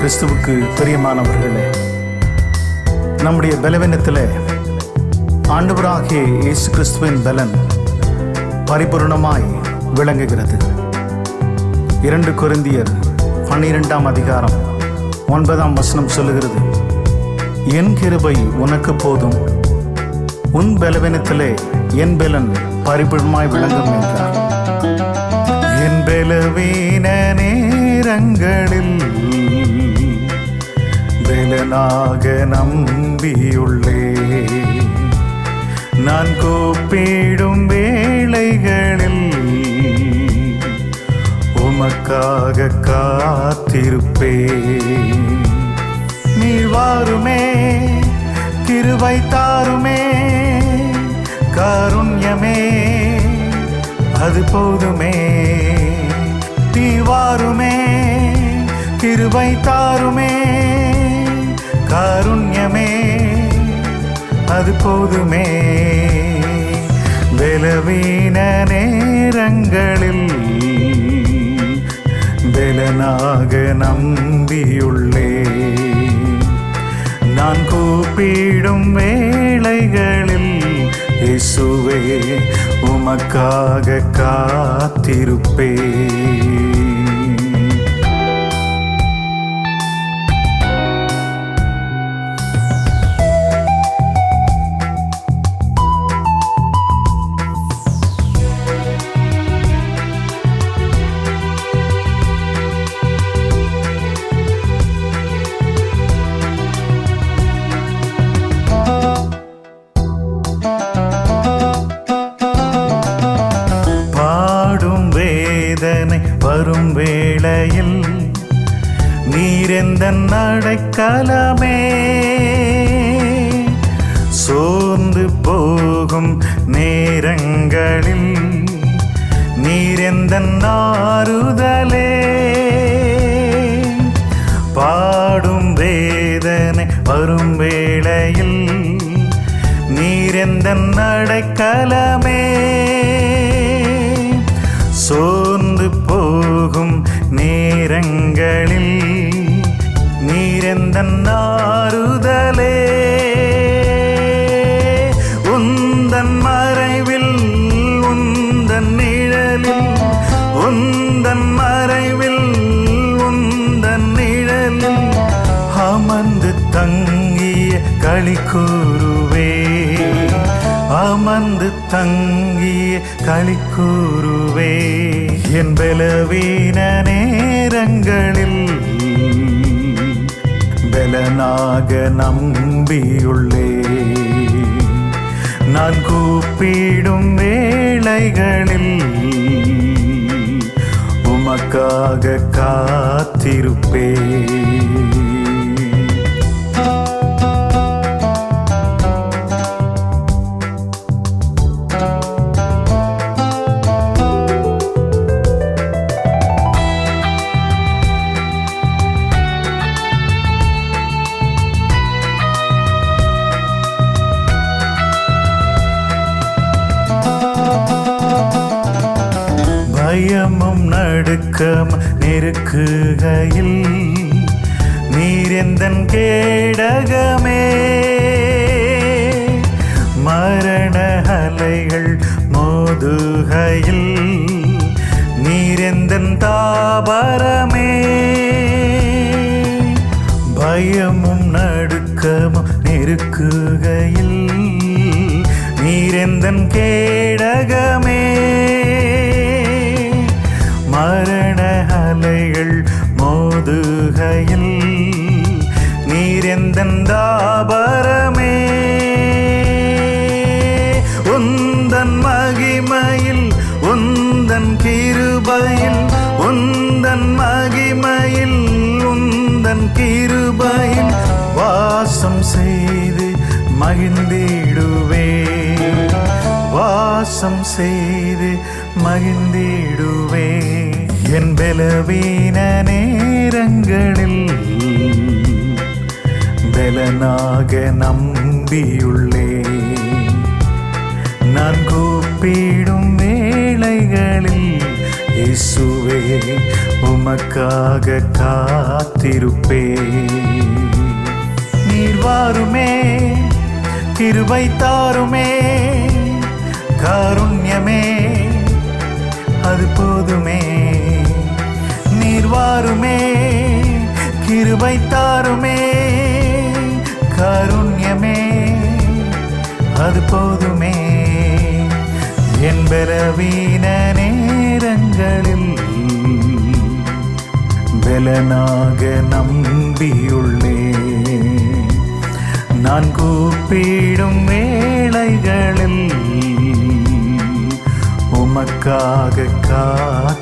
கிறிஸ்துவுக்கு பிரியமானவர்களே நம்முடைய பலவீனத்தில் ஆண்டவராகிய இயேசு கிறிஸ்துவின் பலன் பரிபூர்ணமாய் விளங்குகிறது. இரண்டு குருந்தியர் பன்னிரெண்டாம் அதிகாரம் ஒன்பதாம் வசனம் சொல்லுகிறது என் கிருபை உனக்கு போதும். உன் பலவீனத்திலே என் பலன் பரிபூர்ணமாய் விளங்கும் என்றார். என் பலவீன நேரங்களில் பலனாக நம்பியுள்ளே. நான் கோப்பிடும் வேளைகளில் உமக்காக காத்திருப்பே நீ வாருமே கிருவை தாருமே காருண்யமே அது போதுமே. நீ வாருமே கிருவை தாருமே. காருண்யமே அது போதுமே. பலவீன நேரங்களில் பலனாக நம்பியுள்ளே. நான் கூப்பிடும் வேளைகளில் இசுவே உமக்காக காத்திருப்பே நீரெந்த அடைக்கலமே சோர்ந்து போகும் நேரங்களில் நீரெந்த ஆறுதலே பாடும் வேதனை வரும் வேளையில் நீரெந்த அடைக்கலமே சோர்ந்து போகும் நேரங்களில் நீரெந்த ஆறுதலே உந்தன் மறைவில் உந்தன் நிழலில் உந்தன் மறைவில் உந்தன் நிழலில் அமர்ந்து தங்கிய களி கூறுவே அமர்ந்து தங்கிய களி கூறுவே என் பலவீன நேரங்களில் பலனாக நம்பியுள்ளே. நான் கூப்பிடும் வேளைகளில் உமக்காக காத்திருப்பேன். பயமும் நடுக்கம் நெருக்குகையில் நீரெந்தன் கேடகமே. மரண அலைகள் மோதுகையில் நீரெந்தன் தாபரமே. பயமும் நடுக்கமும் நெருக்குகையில் நீரெந்தன் கேடகமே. அலைகள் மோதுகையில் நீரெந்தன் தாபரமே. உந்தன் மகிமையில் உந்தன் கிருபையில் உந்தன் மகிமையில் உந்தன் கிருபையில் வாசம் செய்து மகிழ்ந்திடுவே வாசம் செய்து மகிழ்ந்திடுவே என் பலவீன நேரங்களில் பலனாக நம்பியுள்ளே. நான் கூப்பிடும் வேளைகளில் இயேசுவே உமக்காக காத்திருப்பே. நீர் வாருமே கிருபை தாருமே காருண்யமே அது போதுமே. நீர் கிருபை தாருமே கருண்யமே. அது போதுமே. என் பலவீன நேரங்களில் பலனாக நம்பியுள்ளே. நான் கூப்பிடும் வேளைகளில் உமக்காக காத்திருப்பே